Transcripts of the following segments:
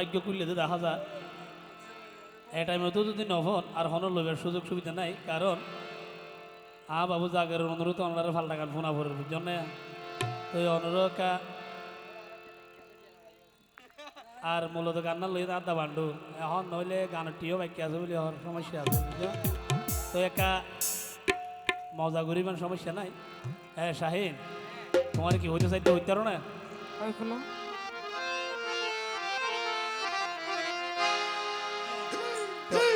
ভাগ্য করলে তো দেখা যায়, এই টাইমে তো যদি নভন আর হন লইবার সুযোগ সুবিধা নাই, কারণ আ বাবু জাগের অনুরোধ ওনারা ফাল্টা গান ফোনা ভরের জন্য তো অনুরোধ আর মূলত গান না লই আদা বান্ডু। এখন নইলে গানের টিও বাক্য আছে বলে হওয়ার সমস্যা আছে বুঝছ? তো একা মজা করিবার সমস্যা নাই। হ্যাঁ শাহিন, তোমার কি হইতে চাইতে হইতে পারো না?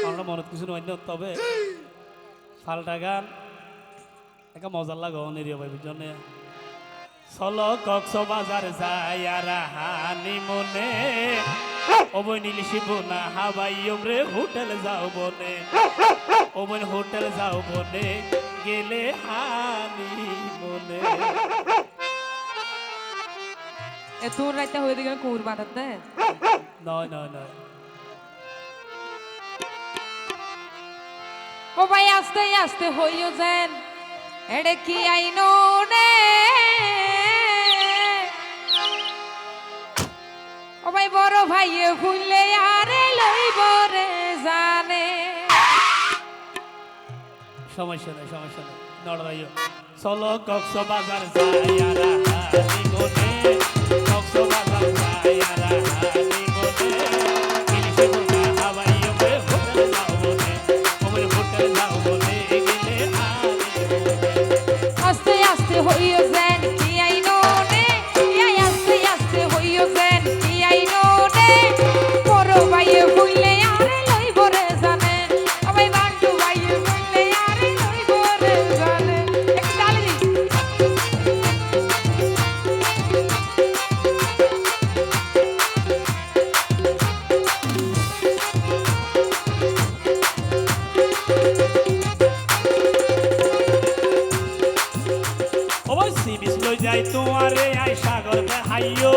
আমরা মনে কিছু অন্য তবে ফাল্টা গান একটা মজার লাগো নিরিয় ভাই জন্য চলো কক্স বাজার যায় আর হানি মনে। ওবই নিলিশিব না হাবাই রে হোটেল যাও বনে। ওবই হোটেল যাও বনে গেলে হানি মনে। এ তোর রাইতে হয়ে দিকে কুর দে নয় নয় নয়। ও ভাই, আস্তে আস্তে হইও যেন। এডে কি আইনো নে? ও বড় ভাইয়ে ভুললে আরে জানে। সমস্যা নেই সমস্যা নেই নড়াইও চলো কক্স বাজার যাই আর হানি যাই তোমারে আই সাগর হাইও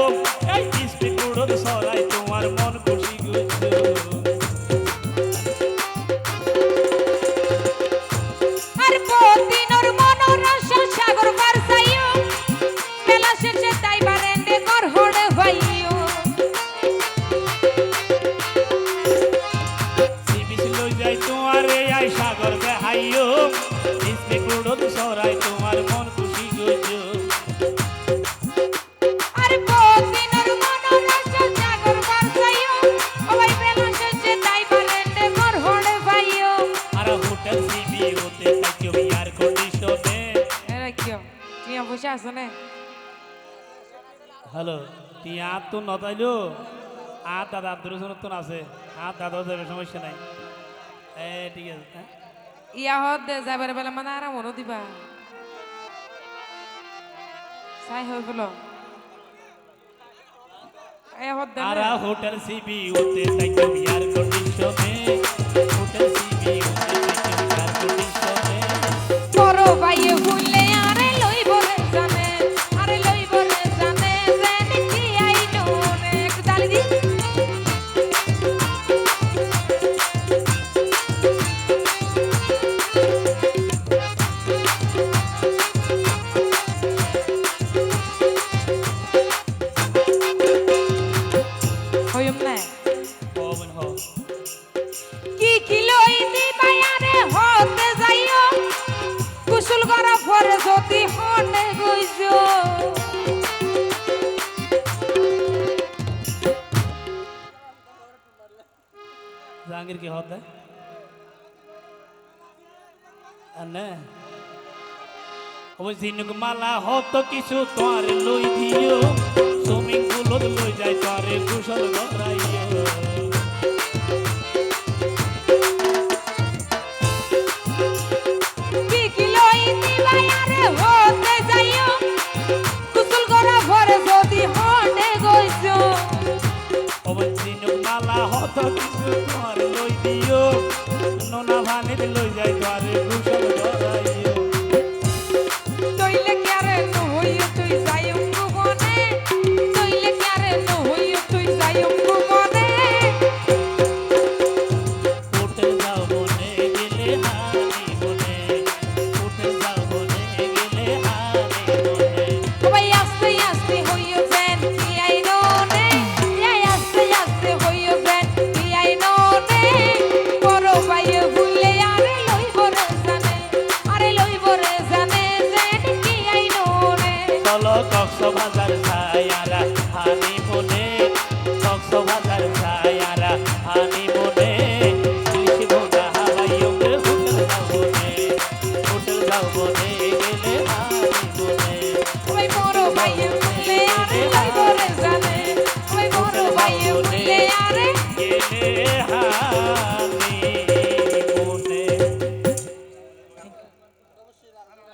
এই কিস্তি উড়ন সরাই তোমার মন খুশি গুছো। বসে আছো না? হ্যালো তুই আর তো নতাইলো আর দাদা আব্দুল হোসেন তো আছে। আর দাদাও যাবে সমস্যা নাই। এ ঠিক আছে হ্যাঁ? ইয়া হদ দে যাবার বেলা মানে আরাম হলো দিবা। চাই হয়ে গেল। এ হদ দে আর হোটেল সিবি হতে থাকিও এয়ার কন্ডিশনে পরে যদি হনে গইছো জাহাঙ্গীর কি হতে? আনে জিনুক মালা হত কিছু তোর লই দিও। সুইমিং পুলত লই যাই তোরে কুশল গরাইও তোমার লই দিও। নোনা ভানিত লই যাই তোরে কুশল